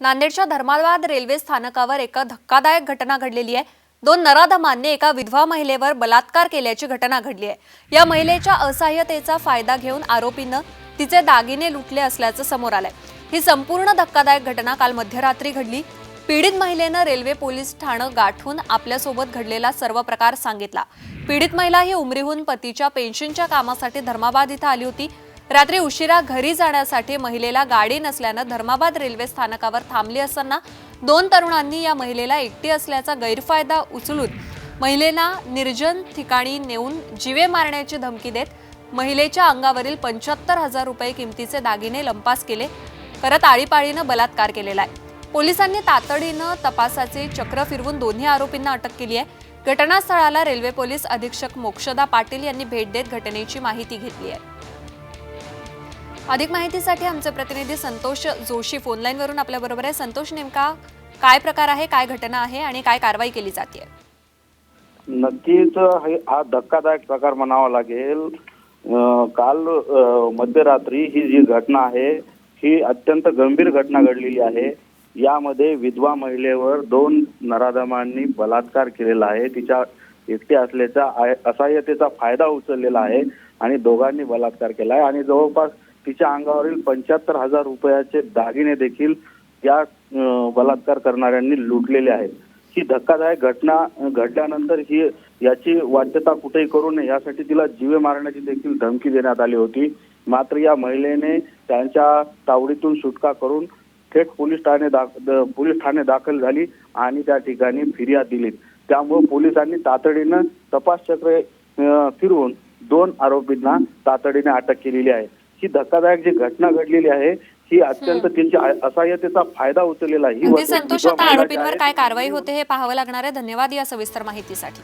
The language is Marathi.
नांदेडच्या धर्माबाद रेल्वे स्थानकावर एका धक्कादायक घटना घडलेली आहे. दोन नराधमांनी एका विधवा महिलेवर बलात्कार केल्याची घटना घडली आहे. या महिलेच्या असहाय्यतेचा फायदा घेऊन आरोपीनं तिचे दागिने लुटले असल्याचं समोर आलंय. ही संपूर्ण धक्कादायक घटना काल मध्यरात्री घडली. पीडित महिलेनं रेल्वे पोलीस ठाणं गाठून आपल्यासोबत घडलेला सर्व प्रकार सांगितला. पीडित महिला ही उमरीहून पतीच्या पेन्शनच्या कामासाठी धर्माबाद इथं आली होती. रात्री उशिरा घरी जाण्यासाठी महिलेला गाडी नसल्यानं धर्माबाद रेल्वे स्थानकावर थांबली असताना दोन तरुणांनी या महिलेला एकटी असल्याचा गैरफायदा उचलून महिलेला निर्जन ठिकाणी नेऊन जीवे मारण्याची धमकी देत महिलेच्या अंगावरील पंच्याहत्तर हजार रुपये किमतीचे दागिने लंपास केले. करत आळीपाळीनं बलात्कार केलेला आहे. पोलिसांनी तातडीनं तपासाचे चक्र फिरवून दोन्ही आरोपींना अटक केली आहे. घटनास्थळाला रेल्वे पोलीस अधीक्षक मोक्षदा पाटील यांनी भेट देत घटनेची माहिती घेतली आहे. अधिक माहितीसाठी आमचे प्रतिनिधी संतोष जोशी फोनलाईनवरून आपल्याबरोबर आहे. संतोष नेमका काय प्रकार आहे काय घटना आहे आणि काय कारवाई केली जाते नक्कीच हे हा धक्कादायक प्रकार म्हणावा लागेल. काल मध्यरात्री ही जी घटना आहे ही अत्यंत गंभीर घटना घडलेली आहे. यामध्ये विधवा महिलेवर दोन नराधमांनी बलात्कार केलेला आहे. तिच्या एकटी असल्याचा असह्यतेचा असहाय्यतेचा फायदा उचललेला आहे आणि दोघांनी बलात्कार केला आहे. आणि जवळपास तिच्या अंगावरील पंच्याहत्तर हजार रुपयाचे दागिने देखील या बलात्कार करणाऱ्यांनी लुटलेले आहेत. ही धक्कादायक घटना घडल्यानंतर ही याची वाच्यता कुठेही करू नये यासाठी तिला जीवे मारण्याची देखील धमकी देण्यात आली होती. मात्र या महिलेने त्यांच्या तावडीतून सुटका करून थेट पोलीस ठाणे दाख पोलीस ठाणे दाखल झाली आणि त्या ठिकाणी फिर्याद दिली. त्यामुळे पोलिसांनी तातडीनं तपास चक्र फिरवून दोन आरोपींना तातडीने अटक केलेली आहे. ही धक्कादायक जी घटना घडलेली आहे ही अत्यंत त्यांची असहाय्यतेचा फायदा उचललेला आहे. ही वस्तू संतोष आता आरोपींवर. काय कारवाई होते हे पाहावं लागणार आहे. धन्यवाद या सविस्तर माहितीसाठी.